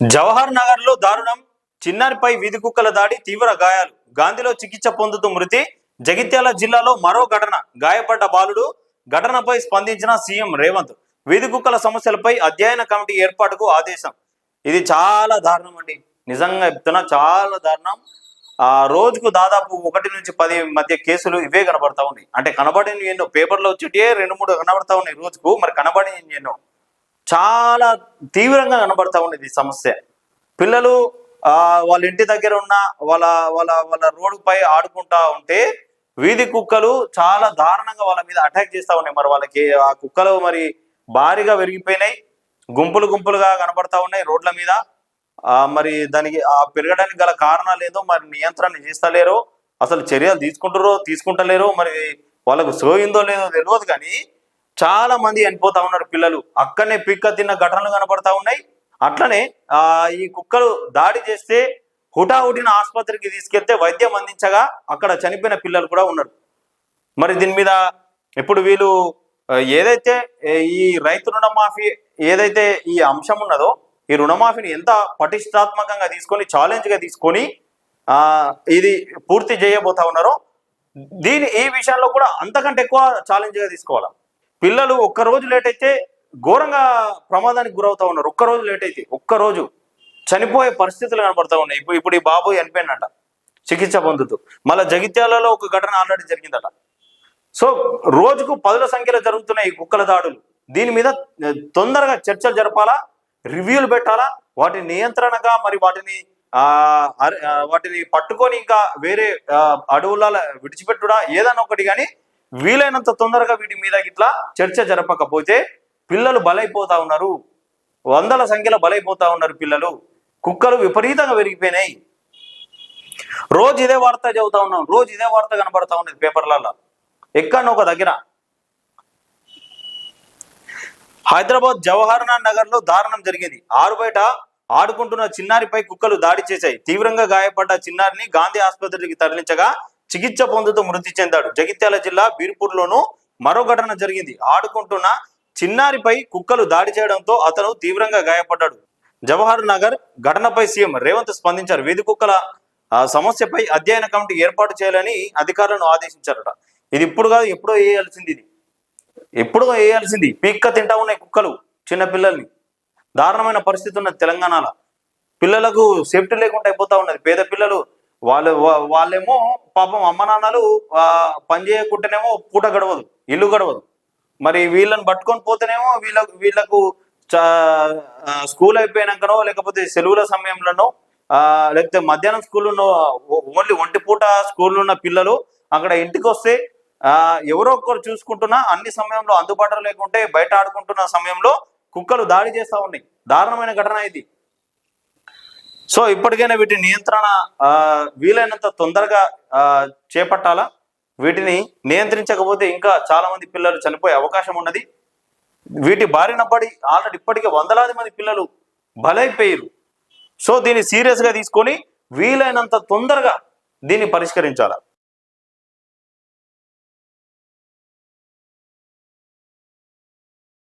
జవహర్ నగర్లో దారుణం. చిన్నారిపై వీధి కుక్కల దాడి తీవ్ర గాయాలు. గాంధీలో చికిత్స పొందుతూ మృతి. జగిత్యాల జిల్లాలో మరో ఘటన. గాయపడ్డ బాలుడు ఘటనపై స్పందించిన సీఎం రేవంత్. వీధి కుక్కల సమస్యలపై అధ్యయన కమిటీ ఏర్పాటుకు ఆదేశం. ఇది చాలా దారుణం అండి నిజంగా చెప్తున్నా చాలా దారుణం. ఆ రోజుకు దాదాపు ఒకటి నుంచి పది మధ్య కేసులు ఇవే కనబడతా ఉన్నాయి. అంటే కనబడిన ఎన్నో. పేపర్లో వచ్చేటే రెండు మూడు కనబడతా ఉన్నాయి రోజుకు. మరి కనబడి ఎన్నో. చాలా తీవ్రంగా కనబడతా ఉండేది సమస్య. పిల్లలు వాళ్ళ ఇంటి దగ్గర ఉన్న వాళ్ళ వాళ్ళ వాళ్ళ రోడ్డుపై ఆడుకుంటా ఉంటే వీధి కుక్కలు చాలా దారుణంగా వాళ్ళ మీద అటాక్ చేస్తూ ఉన్నాయి. మరి వాళ్ళకి ఆ కుక్కలు మరి భారీగా విరిగిపోయినాయి. గుంపులు గుంపులుగా కనబడతా ఉన్నాయి రోడ్ల మీద. మరి దానికి ఆ పెరగడానికి గల కారణాలు ఏదో మరి నియంత్రణ చేస్తలేరో. అసలు చర్యలు తీసుకుంటారో తీసుకుంటలేరో మరి వాళ్ళకు సోయిందో లేదో తెలియదు కానీ చాలా మంది చనిపోతా ఉన్నారు పిల్లలు. అక్కడనే పిక్క తిన్న ఘటనలు కనపడతా ఉన్నాయి. అట్లనే ఆ ఈ కుక్కలు దాడి చేస్తే హుటాహుటిన ఆసుపత్రికి తీసుకెళ్తే వైద్యం అందించగా అక్కడ చనిపోయిన పిల్లలు కూడా ఉన్నారు. మరి దీని మీద ఇప్పుడు వీళ్ళు ఏదైతే ఈ రైతు రుణమాఫీ ఏదైతే ఈ అంశం ఉన్నదో ఈ రుణమాఫీని ఎంత పటిష్టాత్మకంగా తీసుకొని ఛాలెంజ్గా తీసుకొని ఇది పూర్తి చేయబోతా ఉన్నారో దీని ఈ విషయంలో కూడా అంతకంటే ఎక్కువ ఛాలెంజ్గా తీసుకోవాలి? పిల్లలు ఒక్క రోజు లేట్ అయితే ఘోరంగా ప్రమాదానికి గురవుతా ఉన్నారు. ఒక్క రోజు లేట్ అయితే ఒక్క రోజు చనిపోయే పరిస్థితులు కనబడతా ఉన్నాయి. ఇప్పుడు ఇప్పుడు ఈ బాబు చనిపోయినట చికిత్స పొందుతూ. మళ్ళీ జగిత్యాలలో ఒక ఘటన ఆల్రెడీ జరిగిందట. సో రోజుకు పదుల సంఖ్యలో జరుగుతున్నాయి ఈ కుక్కల దాడులు. దీని మీద తొందరగా చర్చలు జరపాలా? రివ్యూలు పెట్టాలా? వాటి నియంత్రణగా మరి వాటిని వాటిని పట్టుకొని ఇంకా వేరే అడవులలో అడవుల విడిచిపెట్టుడా? ఏదన్నా ఒకటి కానీ వీలైనంత తొందరగా వీటి మీద ఇట్లా చర్చ జరపకపోతే పిల్లలు బలైపోతా ఉన్నారు. వందల సంఖ్యలో బలైపోతా ఉన్నారు పిల్లలు. కుక్కలు విపరీతంగా పెరిగిపోయినాయి రోజు ఇదే వార్త చదువుతా ఉన్నాం. రోజు ఇదే వార్త కనబడతా ఉన్నది పేపర్లలో. ఎక్కడో ఒక దగ్గర. హైదరాబాద్ జవహర్ నగర్లో దారుణం జరిగింది. ఆరు బయట ఆడుకుంటున్న చిన్నారిపై కుక్కలు దాడి చేశాయి. తీవ్రంగా గాయపడ్డ చిన్నారిని గాంధీ ఆసుపత్రికి తరలించగా చికిత్స పొందుతూ మృతి చెందాడు. జగిత్యాల జిల్లా బీర్పూర్లోనూ మరో ఘటన జరిగింది. ఆడుకుంటున్న చిన్నారిపై కుక్కలు దాడి చేయడంతో అతను తీవ్రంగా గాయపడ్డాడు. జవహర్ నగర్ ఘటనపై సీఎం రేవంత్ స్పందించారు. వీధి కుక్కల ఆ, సమస్యపై అధ్యయన కమిటీ ఏర్పాటు చేయాలని అధికారులను ఆదేశించారట. ఇది ఇప్పుడు కాదు ఎప్పుడో వేయాల్సింది ఇది. ఎప్పుడో వేయాల్సింది. పీక్క తింటా ఉన్నాయి కుక్కలు చిన్న పిల్లల్ని. దారుణమైన పరిస్థితి ఉన్నది తెలంగాణలో. పిల్లలకు సేఫ్టీ లేకుండా అయిపోతా ఉన్నది. పేద పిల్లలు వాళ్ళు వాళ్ళేమో పాపం అమ్మ నాన్నలు పని చేయకుంటేనేమో పూట గడవదు ఇల్లు గడవదు. మరి వీళ్ళని పట్టుకొని పోతేనేమో వీళ్ళకు వీళ్ళకు స్కూల్ అయిపోయినాకనో లేకపోతే సెలవుల సమయంలోనో లేకపోతే మధ్యాహ్నం స్కూల్ ఉన్న ఓన్లీ ఒంటి పూట స్కూల్ ఉన్న పిల్లలు అక్కడ ఇంటికి వస్తే ఎవరో ఒక్కరు చూసుకుంటున్నా అన్ని సమయంలో అందుబాటులో లేకుంటే బయట ఆడుకుంటున్న సమయంలో కుక్కలు దాడి చేస్తా ఉన్నాయి. దారుణమైన ఘటన ఇది. సో ఇప్పటికైనా వీటి నియంత్రణ వీలైనంత తొందరగా చేపట్టాలా? వీటిని నియంత్రించకపోతే ఇంకా చాలా మంది పిల్లలు చనిపోయే అవకాశం ఉన్నది. వీటి బారిన పడి ఆల్రెడీ ఇప్పటికే వందలాది మంది పిల్లలు బలైపోయారు సో దీన్ని సీరియస్గా తీసుకొని వీలైనంత తొందరగా దీన్ని పరిష్కరించాలా?